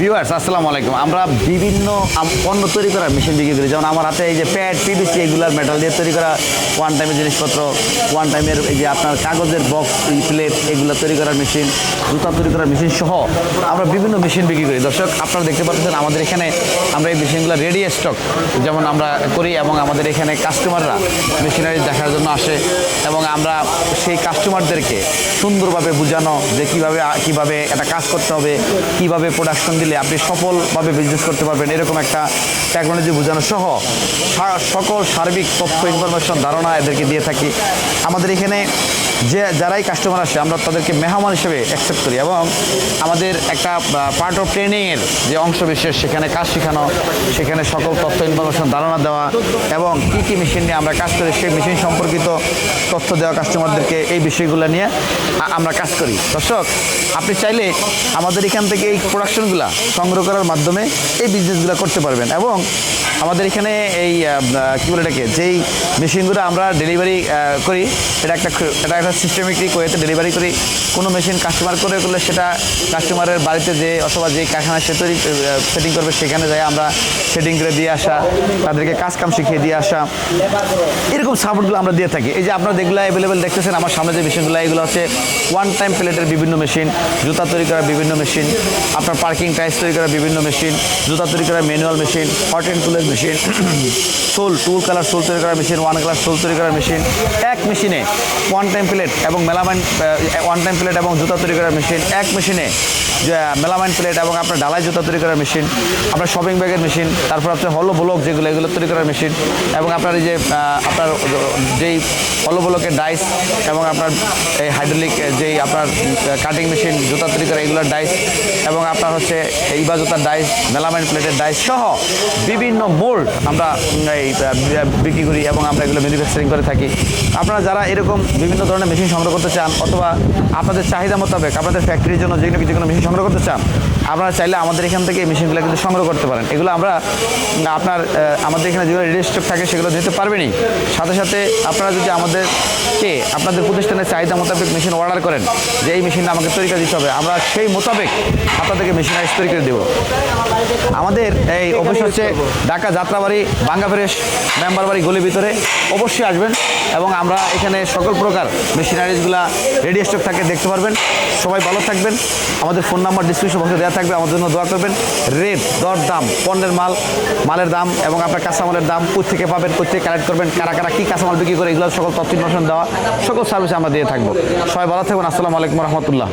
Viewers আসসালামু আলাইকুম। আমরা বিভিন্ন পণ্য তৈরি করার মেশিন বিক্রি করি। যেমন আমার হাতে এই যে প্যাড পিভিসি এগুলার মেটাল দিয়ে তৈরি করা ওয়ান টাইমের জিনিসপত্র ওয়ান টাইমের এই যে আপনার কাগজের বক্স প্লেট এগুলো তৈরি করার মেশিন জুতা তৈরি করার মেশিন সহ আমরা বিভিন্ন মেশিন বিক্রি করি। দর্শক, আপনারা দেখতে পাচ্ছেন আমাদের এখানে আমরা এই মেশিনগুলো রেডি স্টক যেমন আমরা করি এবং আমাদের এখানে কাস্টমাররা মেশিনারি দেখার জন্য আসে। এবং আমরা সেই কাস্টমারদেরকে সুন্দরভাবে বোঝানো যে কীভাবে কীভাবে একটা কাজ করতে হবে, কীভাবে প্রোডাকশন দিলে আপনি সফলভাবে বিজনেস করতে পারবেন, এরকম একটা টেকনোলজি বোঝানো সহ সকল সার্বিক তথ্য ইনফরমেশন ধারণা এদেরকে দিয়ে থাকি। আমাদের এখানে যে যারাই কাস্টমার আসে, আমরা তাদেরকে মেহমান হিসেবে অ্যাকসেপ্ট করি এবং আমাদের একটা পার্ট অফ ট্রেনিংয়ের যে অংশ বিশেষ, সেখানে কাজ শেখানো, সেখানে সকল তথ্য ইনফরমেশন ধারণা দেওয়া এবং কী কী মেশিন নিয়ে আমরা কাজ করি, সেই মেশিন সম্পর্কিত তথ্য দেওয়া কাস্টমারদেরকে এই বিষয়গুলো নিয়ে আমরা কাজ করি। দর্শক, আপনি চাইলে আমাদের এখান থেকে এই প্রোডাকশনগুলো সংগ্রহ করার মাধ্যমে এই বিজনেসগুলো করতে পারবেন এবং আমাদের এখানে এই কী বলে এটাকে, যেই মেশিনগুলো আমরা ডেলিভারি করি, এটা একটা এটা একটা সিস্টেমিক ওয়েতে ডেলিভারি করি, কোনো মেশিন কাস্টমার করে করলে সেটা কাস্টমারের বাড়িতে যে অথবা যে কারখানায় সে তৈরি সেটিং করবে, সেখানে যাই আমরা সেটিং করে দিয়ে আসা, তাদেরকে কাজ কাম শিখিয়ে দিয়ে আসা। এরকম সাপোর্টগুলো আমরা দিয়ে থাকি। এই যে আপনারা যেগুলো অ্যাভেলেবেল দেখতেছেন, আমার সামনে যে মেশিনগুলো এগুলো হচ্ছে ওয়ান টাইম প্লেটের বিভিন্ন মেশিন জুতা তৈরি করার বিভিন্ন মেশিন আপনার পার্কিং টাইস তৈরি করার বিভিন্ন মেশিন জুতা তৈরি করার ম্যানুয়াল মেশিন হট অ্যান্ড টুলের machine sole two colour sole তৈরি করার মেশিন ওয়ান কালার সোল তৈরি করার মেশিন এক মেশিনে ওয়ান টাইম প্লেট এবং মেলামাইন ওয়ান টাইম প্লেট এবং জুতা তৈরি করার মেশিন এক মেশিনে মেলামাইন প্লেট এবং আপনার ডালাই জুতা তৈরি করার মেশিন, আপনার শপিং ব্যাগের মেশিন, তারপর আপনার হলো ব্লক যেগুলো, এগুলো তৈরি করার মেশিন এবং আপনার এই যে আপনার যেই হলো ব্লকের ডাইস এবং আপনার এই হাইড্রোলিক যেই আপনার কাটিং মেশিন জুতা তৈরি করা, এগুলোর ডাইস এবং আপনার হচ্ছে এই বা জুতার ডাইস মেলামাইন প্লেটের ডাইস সহ বিভিন্ন মোল্ড আমরা এই বিক্রি করি এবং আমরা এগুলো ম্যানুফ্যাকচারিং করে থাকি। আপনারা যারা এরকম বিভিন্ন ধরনের মেশিন সংগ্রহ করতে চান অথবা আপনাদের চাহিদা মোতাবেক আপনাদের ফ্যাক্টরির জন্য যে কোনো মেশিন সংগ্রহ করতে চান, আপনারা চাইলে আমাদের এখান থেকে এই মেশিনগুলো কিন্তু সংগ্রহ করতে পারেন। এগুলো আমরা, আপনার আমাদের এখানে যেগুলো রেডি স্টক থাকে সেগুলো দিতে পারবেনই, সাথে সাথে আপনারা যদি আমাদেরকে আপনাদের প্রতিষ্ঠানের চাহিদা মোতাবেক মেশিন অর্ডার করেন, যে এই মেশিনটা আমাকে তৈরি করে দিতে হবে, আমরা সেই মোতাবেক আপনাদেরকে মেশিনারিজ তৈরি করে দেবো। আমাদের এই অফিস হচ্ছে ঢাকা যাত্রাবাড়ি, বাঙ্গা ফ্রেশ মেম্বার বাড়ি গলির ভিতরে, অবশ্যই আসবেন এবং আমরা এখানে সকল প্রকার মেশিনারিজগুলা রেডি স্টক থাকে দেখতে পারবেন। সবাই ভালো থাকবেন। আমাদের ফোন নাম্বার ডিসক্রিপশন বক্সে দেওয়া থাকবে। আমাদের জন্য দোয়া করবেন। রেট দর দাম পণ্যের মাল, মালের দাম এবং আপনার কাঁচামালের দাম কোথেকে পাবেন কোথেকে কালেক্ট করবেন, কারা কারা কী কাঁচামাল বিক্রি করে, এগুলো সকল তথ্য ইনফরমেশন দেওয়া সকল সার্ভিস আমরা দিয়ে থাকব। সবাই ভালো থাকবেন। আসসালামু আলাইকুম রহমতুল্লাহ।